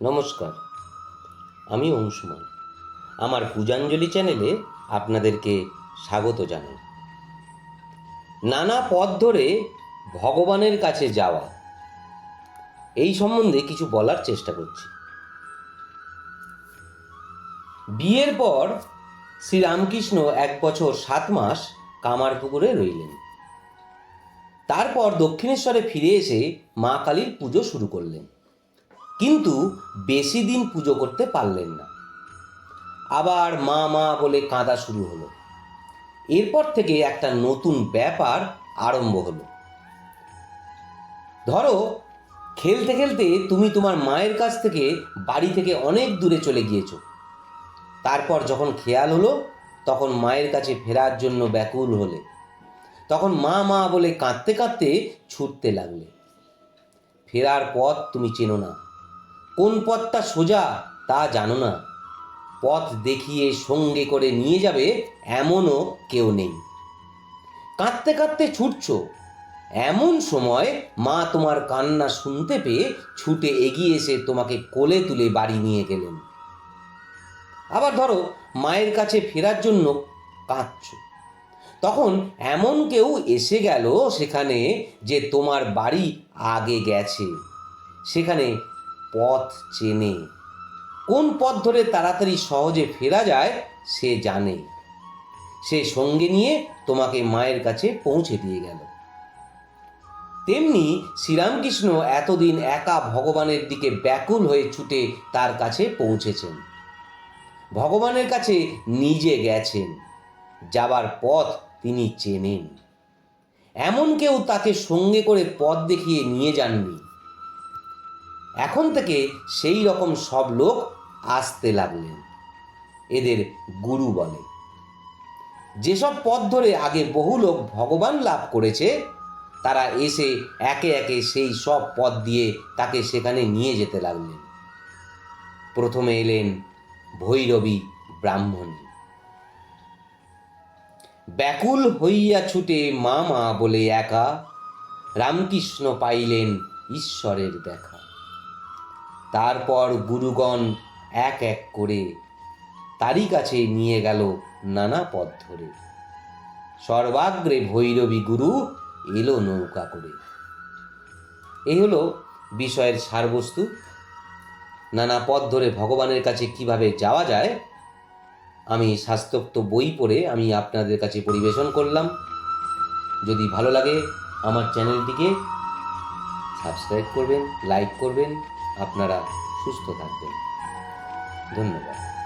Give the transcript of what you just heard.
নমস্কার। আমি অংশুমান আমার পূজাঞ্জলি চ্যানেলে আপনাদেরকে স্বাগত জানাই। নানা পথ ধরে ভগবানের কাছে যাওয়া, এই সম্বন্ধে কিছু বলার চেষ্টা করছি। বিয়ের পর শ্রীরামকৃষ্ণ এক বছর সাত মাস কামারপুকুরে রইলেন। তারপর দক্ষিণেশ্বরে ফিরে এসে মা কালীর পুজো শুরু করলেন। কিন্তু বেশি দিন পুজো করতে পারলেন না। আবার মা মা বলে কাঁদা শুরু হলো। এরপর থেকে একটা নতুন ব্যাপার আরম্ভ হলো। ধরো, খেলতে খেলতে তুমি তোমার মায়ের কাছ থেকে বাড়ি থেকে অনেক দূরে চলে গিয়েছো। তারপর যখন খেয়াল হলো, তখন মায়ের কাছে ফেরার জন্য ব্যাকুল হলে। তখন মা মা বলে কাঁদতে কাঁদতে ছুটতে লাগলে। ফেরার পথ তুমি চেনো না। কোন পথটা সোজা তা জানো না। পথ দেখিয়ে সঙ্গে করে নিয়ে যাবে এমনও কেউ নেই। কাঁদতে কাঁদতে ছুটছো। এমন সময় মা তোমার কান্না শুনতে পেয়ে ছুটে এগিয়ে এসে তোমাকে কোলে তুলে বাড়ি নিয়ে গেলেন। আবার ধরো মায়ের কাছে ফেরার জন্য কাঁদছো। তখন এমন কেউ এসে গেল সেখানে যে তোমার বাড়ি আগে গেছে। সেখানে পথ চেনে। কোন পথ ধরে তাড়াতাড়ি সহজে ফেরা যায়, সে জানে। সে সঙ্গে নিয়ে তোমাকে মায়ের কাছে পৌঁছে দিয়ে গেল। তেমনি শ্রীরামকৃষ্ণ এতদিন একা ভগবানের দিকে ব্যাকুল হয়ে ছুটে তার কাছে পৌঁছেছেন। ভগবানের কাছে নিজে গেছেন। যাবার পথ তিনি চেনেন। এমন কেউ তাকে সঙ্গে করে পথ দেখিয়ে নিয়ে যাননি। এখন থেকে সেই রকম সব লোক আসতে লাগলেন। এদের গুরু বলে। যেসব পথ ধরে আগে বহু লোক ভগবান লাভ করেছে, তারা এসে একে একে সেই সব পথ দিয়ে তাকে সেখানে নিয়ে যেতে লাগলেন। প্রথমে এলেন ভৈরবী ব্রাহ্মণী। ব্যাকুল হইয়া ছুটে মা মা বলে একা, রামকৃষ্ণ পাইলেন ঈশ্বরের দেখা। তারপর গুরুগণ এক এক করে তারই কাছে নিয়ে গেল নানা পথ ধরে। সর্বাগ্রে ভৈরবী গুরু এলো নৌকা করে। এই হলো বিষয়ের সারবস্তু। নানা পথ ধরে ভগবানের কাছে কীভাবে যাওয়া যায়, আমি শাস্তোক্ত বই পড়ে আমি আপনাদের কাছে পরিবেশন করলাম। যদি ভালো লাগে, আমার চ্যানেলটিকে সাবস্ক্রাইব করবেন, লাইক করবেন আপনারা সুস্থ থাকবেন। ধন্যবাদ।